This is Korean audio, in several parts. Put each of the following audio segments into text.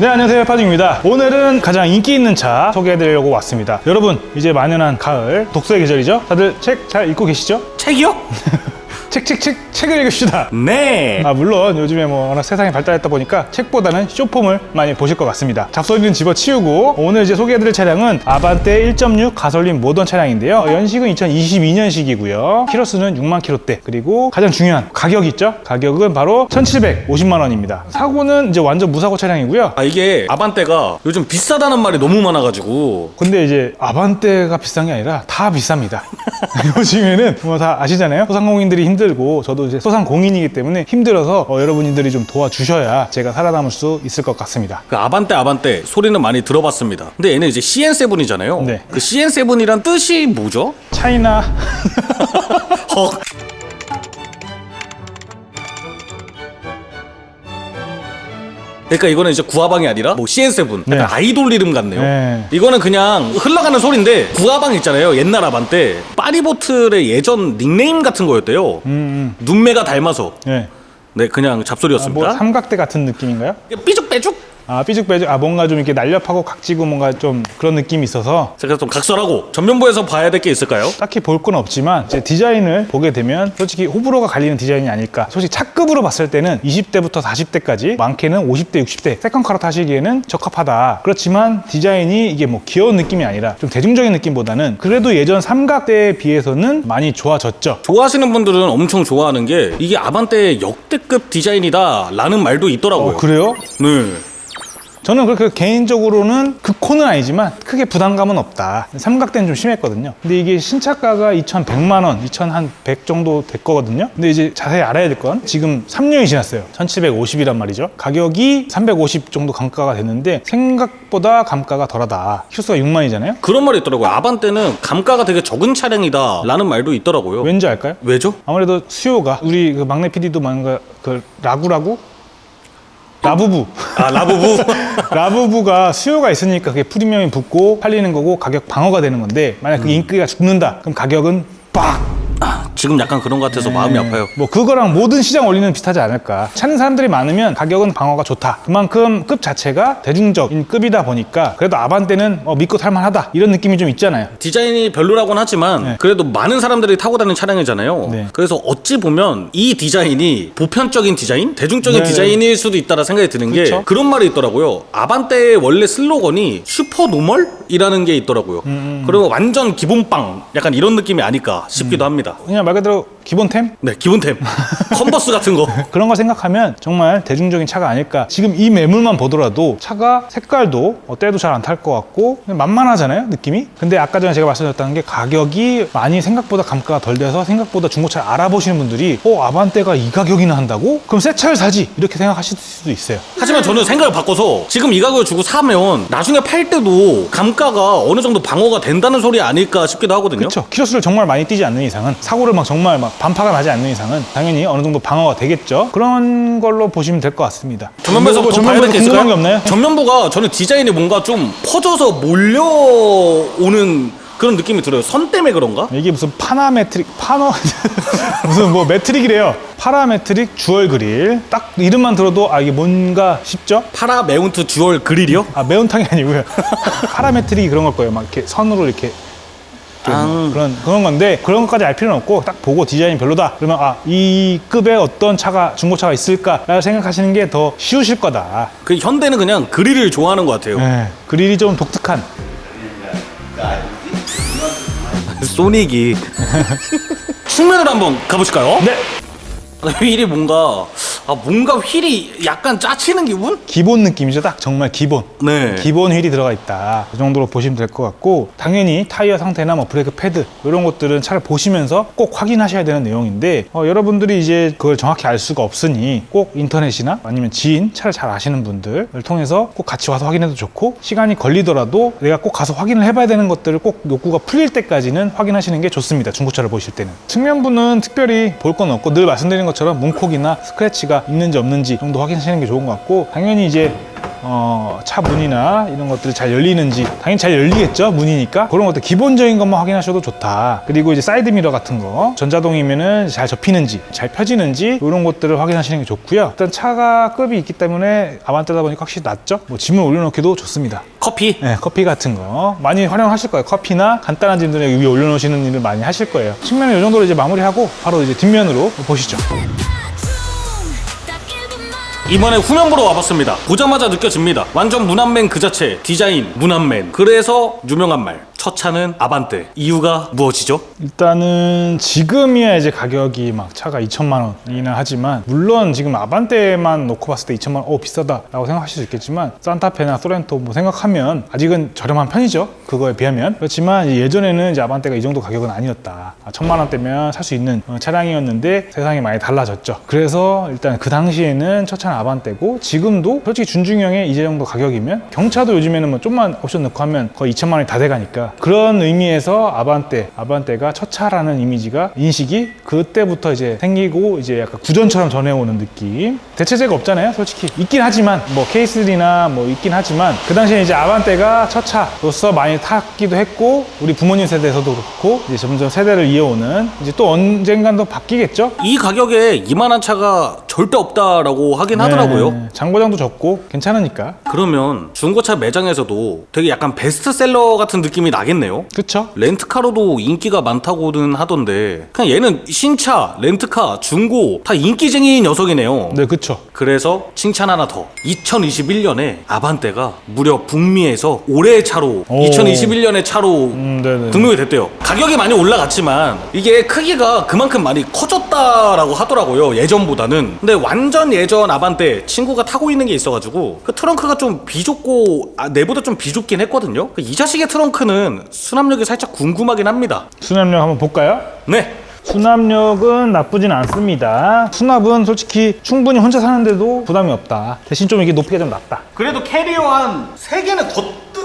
네, 안녕하세요. 파중입니다. 오늘은 가장 인기 있는 차 소개해드리려고 왔습니다. 여러분, 이제 만연한 가을, 독서의 계절이죠? 다들 책 잘 읽고 계시죠? 책이요? 책, 책, 책, 책을 읽읍시다. 네. 아, 물론 요즘에 뭐 워낙 세상이 발달했다 보니까 책보다는 쇼폼을 많이 보실 것 같습니다. 잡소리는 집어치우고 오늘 이제 소개해드릴 차량은 아반떼 1.6 가솔린 모던 차량인데요. 어, 연식은 2022년식이고요. 키로수는 6만 킬로대. 그리고 가장 중요한 가격 있죠? 가격은 바로 1,750만 원입니다. 사고는 이제 완전 무사고 차량이고요. 아 이게 아반떼가 요즘 비싸다는 말이 너무 많아가지고 근데 이제 아반떼가 비싼 게 아니라 다 비쌉니다. 요즘에는 뭐 다 아시잖아요. 소상공인들이 힘들 고 저도 이제 소상공인이기 때문에 힘들어서 어, 여러분들이 좀 도와주셔야 제가 살아남을 수 있을 것 같습니다. 그 아반떼 아반떼 소리는 많이 들어봤습니다. 근데 얘는 이제 CN7이잖아요. 네. 그 CN7이란 뜻이 뭐죠? 차이나 헉. 그러니까 이거는 이제 구화방이 아니라 뭐 CN7 약간 네. 아이돌 이름 같네요. 네. 이거는 그냥 흘러가는 소리인데 구화방 있잖아요. 옛날 아반떼 파리보틀의 예전 닉네임 같은 거였대요. 음, 눈매가 닮아서 네. 네 그냥 아, 잡소리였습니다. 뭐 삼각대 같은 느낌인가요? 삐죽빼죽 아 삐죽빼죽 아 뭔가 좀 이렇게 날렵하고 각지고 뭔가 좀 그런 느낌이 있어서 제가 좀 각설하고 전면부에서 봐야 될 게 있을까요? 딱히 볼 건 없지만 이제 디자인을 보게 되면 솔직히 호불호가 갈리는 디자인이 아닐까 솔직히 차급으로 봤을 때는 20대부터 40대까지 많게는 50대 60대 세컨카로 타시기에는 적합하다 그렇지만 디자인이 이게 뭐 귀여운 느낌이 아니라 좀 대중적인 느낌보다는 그래도 예전 삼각대에 비해서는 많이 좋아졌죠 좋아하시는 분들은 엄청 좋아하는 게 이게 아반떼의 역대급 디자인이다 라는 말도 있더라고요 어, 그래요? 네. 저는 그렇게 개인적으로는 극호는 아니지만 크게 부담감은 없다. 삼각대는 좀 심했거든요. 근데 이게 신차가가 2,100만 원, 2,100 정도 됐거든요. 근데 이제 자세히 알아야 될 건 지금 3년이 지났어요. 1,750이란 말이죠. 가격이 350 정도 감가가 됐는데 생각보다 감가가 덜하다. 키로수가 6만이잖아요. 그런 말이 있더라고요 아반떼는 감가가 되게 적은 차량이다 라는 말도 있더라고요 왠지 알까요? 왜죠? 아무래도 수요가 우리 그 막내 PD도 뭔가 그 라구라구 라부부. 아 라부부? 라부부가 수요가 있으니까 그게 프리미엄이 붙고 팔리는 거고 가격 방어가 되는 건데 만약 그 인기가 죽는다 그럼 가격은 빡 지금 약간 그런 것 같아서 마음이 아파요. 뭐 그거랑 모든 시장 원리는 비슷하지 않을까. 찾는 사람들이 많으면 가격은 방어가 좋다. 그만큼 급 자체가 대중적인 급이다 보니까 그래도 아반떼는 어, 믿고 탈만하다. 이런 느낌이 좀 있잖아요. 디자인이 별로라고는 하지만 네. 그래도 많은 사람들이 타고 다니는 차량이잖아요. 네. 그래서 어찌 보면 이 디자인이 보편적인 디자인? 대중적인 네. 디자인일 수도 있다라 생각이 드는 게 그쵸. 그런 말이 있더라고요. 아반떼의 원래 슬로건이 슈퍼 노멀이라는 게 있더라고요. 음, 그리고 완전 기본빵 약간 이런 느낌이 아닐까 싶기도 합니다 그냥 말 그대로 기본템 네 기본템 컨버스 같은 거 그런 걸 생각하면 정말 대중적인 차가 아닐까. 지금 이 매물만 보더라도 차가 색깔도 어, 때도 잘 안 탈 것 같고 만만하잖아요, 느낌이. 근데 아까 전에 제가 말씀드렸다는 게 가격이 많이 생각보다 감가가 덜 돼서 생각보다 중고차를 알아보시는 분들이 어 아반떼가 이 가격이나 한다고? 그럼 새 차를 사지 이렇게 생각하실 수도 있어요. 하지만 저는 생각을 바꿔서 지금 이 가격을 주고 사면 나중에 팔 때도 감가가 어느 정도 방어가 된다는 소리 아닐까 싶기도 하거든요 그렇죠. 키로수를 정말 많이 뛰지 않는 이상은 사고를 막 정말 막 반파가 나지 않는 이상은 당연히 어느 정도 방어가 되겠죠. 그런 걸로 보시면 될 것 같습니다. 전면부에서 뭐 될게 궁금한 게? 없나요? 전면부가 저는 디자인이 뭔가 좀 퍼져서 몰려오는 그런 느낌이 들어요. 선 때문에 그런가? 이게 무슨 파나메트릭 파너 무슨 뭐 매트릭이래요. 파라메트릭 주얼 그릴 딱 이름만 들어도 아 이게 뭔가 싶죠? 파라 메운트 듀얼 그릴이요? 아 매운탕이 아니고요. 파라메트릭이 그런 걸 거예요. 막 이렇게 선으로 이렇게 좀 아. 그런 그런 건데 그런 것까지 알 필요는 없고 딱 보고 디자인이 별로다. 그러면 아 이 급의 어떤 차가 중고차가 있을까라고 생각하시는 게 더 쉬우실 거다. 그 현대는 그냥 그릴을 좋아하는 것 같아요. 네, 그릴이 좀 독특한. 소닉이. 측면으로 한번 가보실까요? 네. 휠이 뭔가 아 뭔가 휠이 약간 짜치는 기분? 기본 느낌이죠. 딱 정말 기본. 네. 기본 휠이 들어가 있다. 그 정도로 보시면 될 것 같고 당연히 타이어 상태나 뭐 브레이크 패드 이런 것들은 차를 보시면서 꼭 확인하셔야 되는 내용인데 어, 여러분들이 이제 그걸 정확히 알 수가 없으니 꼭 인터넷이나 아니면 지인 차를 잘 아시는 분들을 통해서 꼭 같이 와서 확인해도 좋고 시간이 걸리더라도 내가 꼭 가서 확인을 해봐야 되는 것들을 꼭 욕구가 풀릴 때까지는 확인하시는 게 좋습니다. 중고차를 보실 때는 측면부는 특별히 볼 건 없고 늘 말씀드린 것처럼 문콕이나 스크래치가 있는지 없는지 정도 확인하시는 게 좋은 것 같고 당연히 이제 어, 차 문이나 이런 것들이 잘 열리는지 당연히 잘 열리겠죠 문이니까. 그런 것들 기본적인 것만 확인하셔도 좋다. 그리고 이제 사이드 미러 같은 거 전자동이면은 잘 접히는지 잘 펴지는지 이런 것들을 확인하시는 게 좋고요. 일단 차가 급이 있기 때문에 아반떼다 보니까 확실히 낫죠? 뭐 짐을 올려놓기도 좋습니다. 커피? 네, 커피 같은 거. 많이 활용하실 거예요. 커피나 간단한 짐들을 위에 올려놓으시는 일을 많이 하실 거예요. 측면을 이 정도로 이제 마무리하고 바로 이제 뒷면으로 보시죠. 이번에 후면부로 와봤습니다. 보자마자 느껴집니다. 완전 무난맨 그 자체, 디자인 무난맨. 그래서 유명한 말. 첫 차는 아반떼. 이유가 무엇이죠? 일단은 지금이야 이제 가격이 막 차가 2천만 원이나 하지만 물론 지금 아반떼만 놓고 봤을 때 2천만 원, 어 비싸다라고 생각하실 수 있겠지만 산타페나 소렌토 뭐 생각하면 아직은 저렴한 편이죠. 그거에 비하면 그렇지만 예전에는 이제 아반떼가 이 정도 가격은 아니었다. 아, 천만 원대면 살 수 있는 어, 차량이었는데 세상이 많이 달라졌죠. 그래서 일단 그 당시에는 첫 차는 아반떼고 지금도 솔직히 준중형의 이제 정도 가격이면 경차도 요즘에는 뭐 좀만 옵션 넣고 하면 거의 2천만 원이 다 돼가니까 그런 의미에서 아반떼, 아반떼가 첫 차라는 이미지가 인식이 그때부터 이제 생기고 이제 약간 구전처럼 전해오는 느낌. 대체제가 없잖아요, 솔직히. 있긴 하지만 뭐 K3나 뭐 있긴 하지만 그 당시에 이제 아반떼가 첫 차로서 많이 탔기도 했고 우리 부모님 세대에서도 그렇고 이제 점점 세대를 이어오는 이제 또 언젠간 또 바뀌겠죠. 이 가격에 이만한 차가 절대 없다라고 하긴 하더라고요. 네, 장고장도 적고 괜찮으니까. 그러면 중고차 매장에서도 되게 약간 베스트셀러 같은 느낌이 나겠네요. 그쵸? 렌트카로도 인기가 많다고는 하던데 그냥 얘는 신차, 렌트카, 중고 다 인기쟁이 녀석이네요. 네, 그쵸. 그래서 칭찬 하나 더. 2021년에 아반떼가 무려 북미에서 올해의 차로 오. 2021년의 차로 음, 네네. 등록이 됐대요. 가격이 많이 올라갔지만 이게 크기가 그만큼 많이 커졌다라고 하더라고요. 예전보다는. 근데 완전 예전 아반떼 친구가 타고 있는 게 있어가지고 그 트렁크가 좀 비좁고 아, 내보다 좀 비좁긴 했거든요. 이 자식의 트렁크는 수납력이 살짝 궁금하긴 합니다. 수납력 한번 볼까요? 네. 수납력은 나쁘진 않습니다. 수납은 솔직히 충분히 혼자 사는데도 부담이 없다. 대신 좀 이게 높이가 좀 낮다. 그래도 캐리어 한 3개는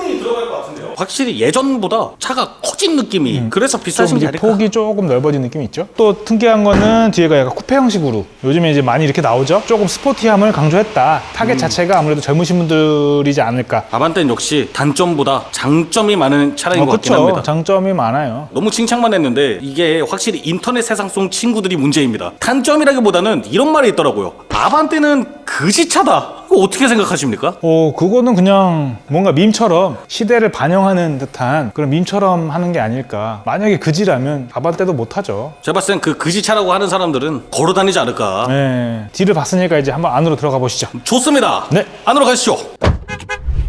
거뜬히 들어갈 것 같은데요? 확실히 예전보다 차가 커진 느낌이 그래서 좀 비싸신 게 이제 아닐까? 폭이 조금 넓어진 느낌이 있죠. 또 특이한 거는 뒤에가 약간 쿠페 형식으로 요즘에 이제 많이 이렇게 나오죠. 조금 스포티함을 강조했다. 타겟 음. 자체가 아무래도 젊으신 분들이지 않을까. 아반떼는 역시 단점보다 장점이 많은 차량인 어, 것 같긴. 합니다. 장점이 많아요. 너무 칭찬만 했는데 이게 확실히 인터넷 세상 속 친구들이 문제입니다. 단점이라기보다는 이런 말이 있더라고요. 아반떼는 그지차다. 이거 어떻게 생각하십니까? 어, 그거는 그냥 뭔가 밈처럼 시대를 반영하는 듯한 그런 밈처럼 하는 게 아닐까. 만약에 그지라면 아반떼도 못하죠. 제가 봤을 땐 그 그지차라고 하는 사람들은 걸어 다니지 않을까. 네. 뒤를 봤으니까 이제 한번 안으로 들어가 보시죠. 좋습니다. 네. 안으로 가시죠.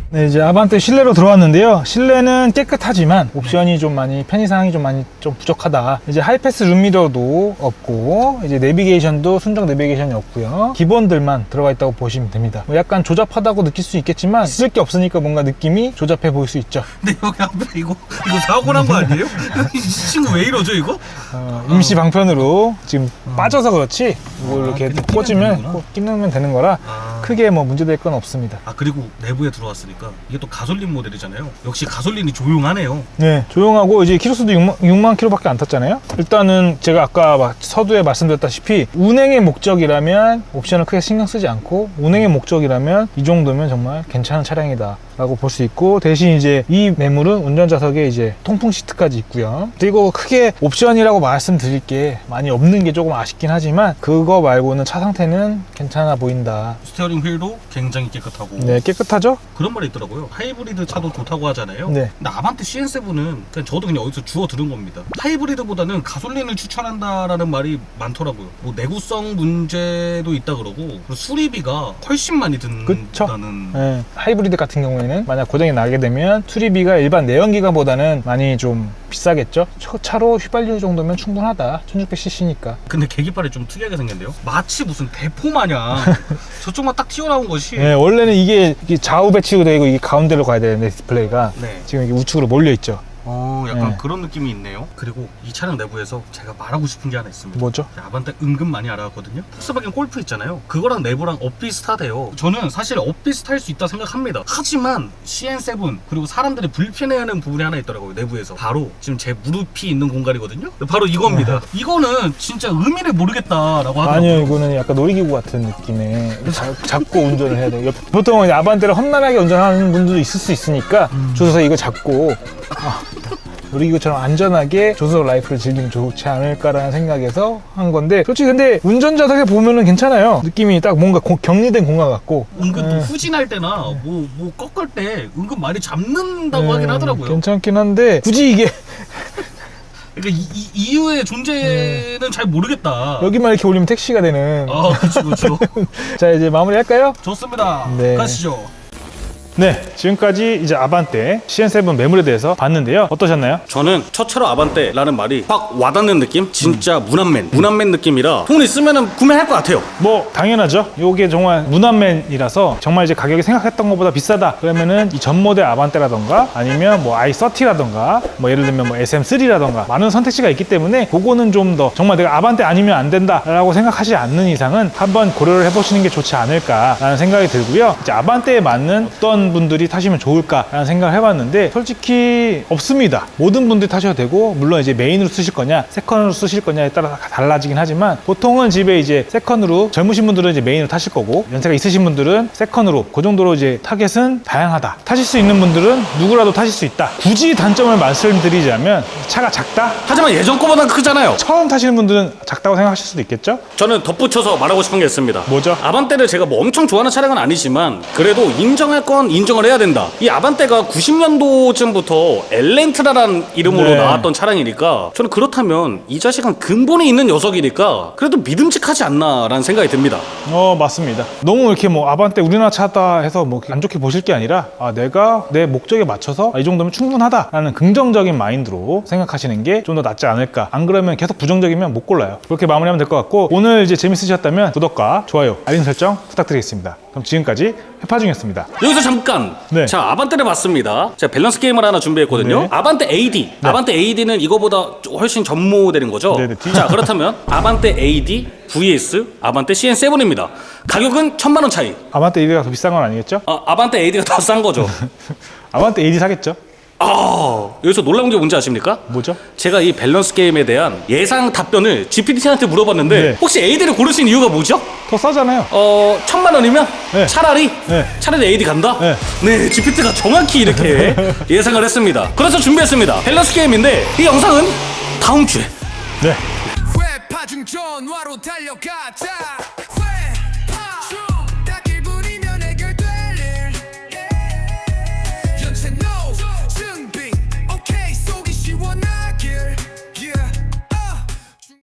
네, 이제 아반떼 실내로 들어왔는데요. 실내는 깨끗하지만 옵션이 좀 많이 편의 사항이 좀 많이 좀 부족하다. 이제 하이패스 룸미러도 없고 이제 내비게이션도 순정 내비게이션이 없고요. 기본들만 들어가 있다고 보시면 됩니다. 뭐 약간 조잡하다고 느낄 수 있겠지만 쓸 게 없으니까 뭔가 느낌이 조잡해 보일 수 있죠. 근데 여기 앞에 이거 이거 사고 난 거 아니에요? 이 친구 왜 이러죠 이거? 어, 임시 방편으로 지금 빠져서 그렇지 이걸 이렇게 그냥 꽂으면 끼면 꼭 끼면 되는 거라 아. 크게 뭐 문제될 건 없습니다. 아 그리고 내부에 들어왔으니까 이게 또 가솔린 모델이잖아요. 역시 가솔린이 조용하네요. 네, 조용하고 이제 키로수도 6만, 6만 킬로밖에 안 탔잖아요. 일단은 제가 아까 막 서두에 말씀드렸다시피 운행의 목적이라면 옵션을 크게 신경 쓰지 않고 운행의 목적이라면 이 정도면 정말 괜찮은 차량이다. 라고 볼 수 있고 대신 이제 이 매물은 운전자석에 이제 통풍 시트까지 있고요. 그리고 크게 옵션이라고 말씀드릴 게 많이 없는 게 조금 아쉽긴 하지만 그거 말고는 차 상태는 괜찮아 보인다. 스티어링 휠도 굉장히 깨끗하고 네, 깨끗하죠? 그런 말이 있더라고요. 하이브리드 차도 좋다고 하잖아요. 네. 근데 아반떼 CN7은 그냥 저도 그냥 어디서 주워 들은 겁니다. 하이브리드보다는 가솔린을 추천한다라는 말이 많더라고요. 뭐 내구성 문제도 있다 그러고 수리비가 훨씬 많이. 든다는 네, 하이브리드 같은 경우에 는 만약 고장이 나게 되면 수리비가 일반 내연기관보다는 많이 좀 비싸겠죠. 차- 차로 휘발유 정도면 충분하다. 1600cc니까. 근데 계기판이 좀 특이하게 생겼네요. 마치 무슨 대포 마냥 저쪽만 딱 튀어나온 것이 네, 원래는 이게, 좌우 배치가 되고 이게 가운데로 가야 되는데 디스플레이가 네. 지금 이게 우측으로 몰려 있죠. 어, 약간 네. 그런 느낌이 있네요. 그리고 이 차량 내부에서 제가 말하고 싶은 게 하나 있습니다. 뭐죠? 자, 아반떼 은근 많이 알아왔거든요. 폭스바겐 골프 있잖아요. 그거랑 내부랑 엇비슷하대요. 저는 사실 엇비슷할 수 있다 생각합니다. 하지만 CN7 그리고 사람들이 불편해하는 부분이 하나 있더라고요. 내부에서 바로 지금 제 무릎이 있는 공간이거든요. 바로 이겁니다. 이거는 진짜 의미를 모르겠다라고 하더라고요. 아니요, 이거는 약간 놀이기구 같은 느낌의 자- 잡고 운전을 해야 돼요. 옆- 보통 아반떼를 험난하게 운전하는 분들도 있을 수 있으니까 조수석 이거 잡고 아, 놀이기구처럼 안전하게 조수석 라이프를 즐기면 좋지 않을까라는 생각에서 한 건데 솔직히 근데 운전자석에 보면은 괜찮아요. 느낌이 딱 뭔가 고- 격리된 공간 같고 은근 또 음. 후진할 때나 뭐, 뭐 꺾을 때 은근 많이 잡는다고 하긴 음, 하더라고요. 괜찮긴 한데 굳이 이게 그러니까 이, 이 이유의 존재는 잘 모르겠다. 여기만 이렇게 올리면 택시가 되는 아, 그렇죠, 그렇죠. 자 이제 마무리할까요? 좋습니다. 네. 가시죠. 네 지금까지 이제 아반떼 CN7 매물에 대해서 봤는데요 어떠셨나요? 저는 첫차로 아반떼라는 말이 확 와닿는 느낌? 진짜 무난맨 무난맨 느낌이라 돈 있으면 구매할 것 같아요 뭐 당연하죠. 요게 정말 무난맨이라서 정말 이제 가격이 생각했던 것보다 비싸다. 그러면은 이 전 모델 아반떼라던가 아니면 뭐 i30라던가 뭐 예를 들면 뭐 SM3라던가 많은 선택지가 있기 때문에 그거는 좀 더 정말 내가 아반떼 아니면 안 된다라고 생각하지 않는 이상은 한번 고려를 해보시는 게 좋지 않을까라는 생각이 들고요. 이제 아반떼에 맞는 어떤 분들이 타시면 좋을까라는 생각을 해봤는데 솔직히 없습니다. 모든 분들이 타셔도 되고 물론 이제 메인으로 쓰실 거냐 세컨으로 쓰실 거냐에 따라 다 달라지긴 하지만 보통은 집에 이제 세컨으로 젊으신 분들은 이제 메인으로 타실 거고 연세가 있으신 분들은 세컨으로 그 정도로 이제 타겟은 다양하다. 타실 수 있는 분들은 누구라도 타실 수 있다. 굳이 단점을 말씀드리자면 차가 작다. 하지만 예전 거보다 크잖아요 처음 타시는 분들은 작다고 생각하실 수도 있겠죠. 저는 덧붙여서 말하고 싶은 게 있습니다 뭐죠? 아반떼를 제가 뭐 엄청 좋아하는 차량은 아니지만 그래도 인정할 건 인정을 해야 된다 이 아반떼가 90년도쯤부터 엘렌트라라는 이름으로 네. 나왔던 차량이니까 저는 그렇다면 이 자식은 근본이 있는 녀석이니까 그래도 믿음직하지 않나라는 생각이 듭니다 어 맞습니다. 너무 이렇게 뭐 아반떼 우리나라 차다 해서 뭐 안 좋게 보실 게 아니라 아 내가 내 목적에 맞춰서 아, 이 정도면 충분하다라는 긍정적인 마인드로 생각하시는 게 좀 더 낫지 않을까. 안 그러면 계속 부정적이면 못 골라요. 그렇게 마무리하면 될 것 같고 오늘 이제 재밌으셨다면 구독과 좋아요, 알림 설정 부탁드리겠습니다. 그럼 지금까지 해파중이었습니다. 여기서 잠깐 네. 자 아반떼를 봤습니다. 제가 밸런스 게임을 하나 준비했거든요. 네. 아반떼 AD 아반떼 AD는 이거보다 훨씬 전 모델인 거죠? 네, 네, 뒤- 자 그렇다면 아반떼 AD vs 아반떼 CN7입니다. 가격은 천만 원 차이. 아반떼 AD가 더 비싼 건 아니겠죠? 아, 아반떼 AD가 더 싼 거죠. 아반떼 AD 사겠죠? 아 여기서 놀라운 게 뭔지 아십니까? 뭐죠? 제가 이 밸런스 게임에 대한 예상 답변을 GPT한테 물어봤는데 네. 혹시 AD를 고르신 이유가 뭐죠? 더 싸잖아요. 어 천만 원이면 네. 차라리 네. 차라리 AD 간다. 네. 네, GPT가 정확히 이렇게 예상을 했습니다. 그래서 준비했습니다. 밸런스 게임인데 이 영상은 다음 주에 네. 웹 파중 전화로 달려가자